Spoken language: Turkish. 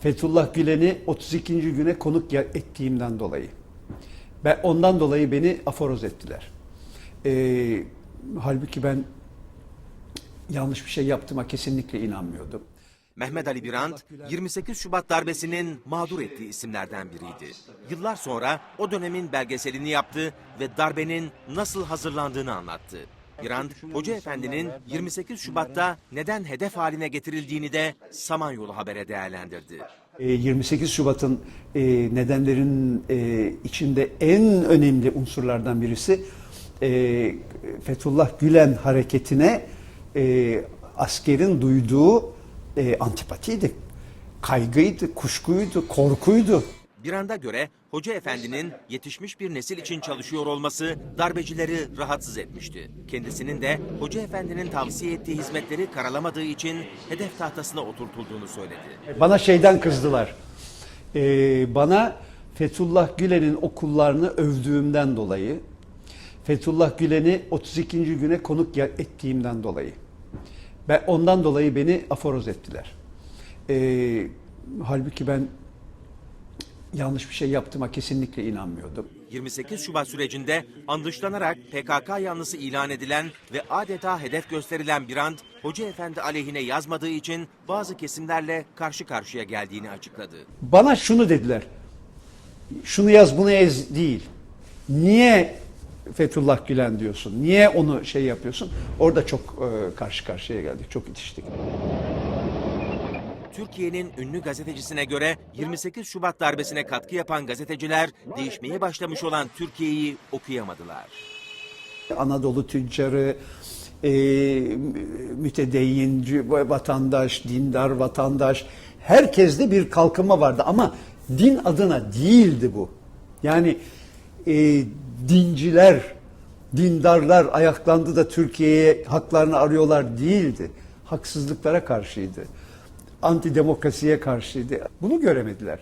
Fethullah Gülen'i 32. güne konuk ettiğimden dolayı. Ben ondan dolayı beni aforoz ettiler. Ee, halbuki ben yanlış bir şey yaptığıma kesinlikle inanmıyordum. Mehmet Ali Birand, 28 Şubat darbesinin mağdur ettiği isimlerden biriydi. Yıllar sonra o dönemin belgeselini yaptı ve darbenin nasıl hazırlandığını anlattı. Birand, Hoca Efendi'nin 28 Şubat'ta neden hedef haline getirildiğini de Samanyolu Haber'e değerlendirdi. Ee, 28 Şubat'ın e, nedenlerin e, içinde en önemli unsurlardan birisi e, Fethullah Gülen hareketine e, askerin duyduğu e, antipatiydi, kaygıydı, kuşkuydu, korkuydu. Birand'a göre Hoca Efendi'nin yetişmiş bir nesil için çalışıyor olması darbecileri rahatsız etmişti. Kendisinin de Hoca Efendi'nin tavsiye ettiği hizmetleri karalamadığı için hedef tahtasına oturtulduğunu söyledi. Bana şeyden kızdılar. Ee, bana Fethullah Gülen'in okullarını övdüğümden dolayı, Fethullah Gülen'i 32. güne konuk ettiğimden dolayı. Ben ondan dolayı beni aforoz ettiler. Ee, halbuki ben yanlış bir şey yaptığıma kesinlikle inanmıyordum. 28 Şubat sürecinde andışlanarak PKK yanlısı ilan edilen ve adeta hedef gösterilen Birand, Hoca Efendi aleyhine yazmadığı için bazı kesimlerle karşı karşıya geldiğini açıkladı. Bana şunu dediler. Şunu yaz bunu ez değil. Niye Fethullah Gülen diyorsun? Niye onu şey yapıyorsun? Orada çok e, karşı karşıya geldik. Çok itiştik. Türkiye'nin ünlü gazetecisine göre 28 Şubat darbesine katkı yapan gazeteciler değişmeye başlamış olan Türkiye'yi okuyamadılar. Anadolu tüccarı, e, mütedeyyinci vatandaş, dindar vatandaş, herkeste bir kalkınma vardı ama din adına değildi bu. Yani e, dinciler, dindarlar ayaklandı da Türkiye'ye haklarını arıyorlar değildi. Haksızlıklara karşıydı. Antidemokrasiye karşıydı. Bunu göremediler.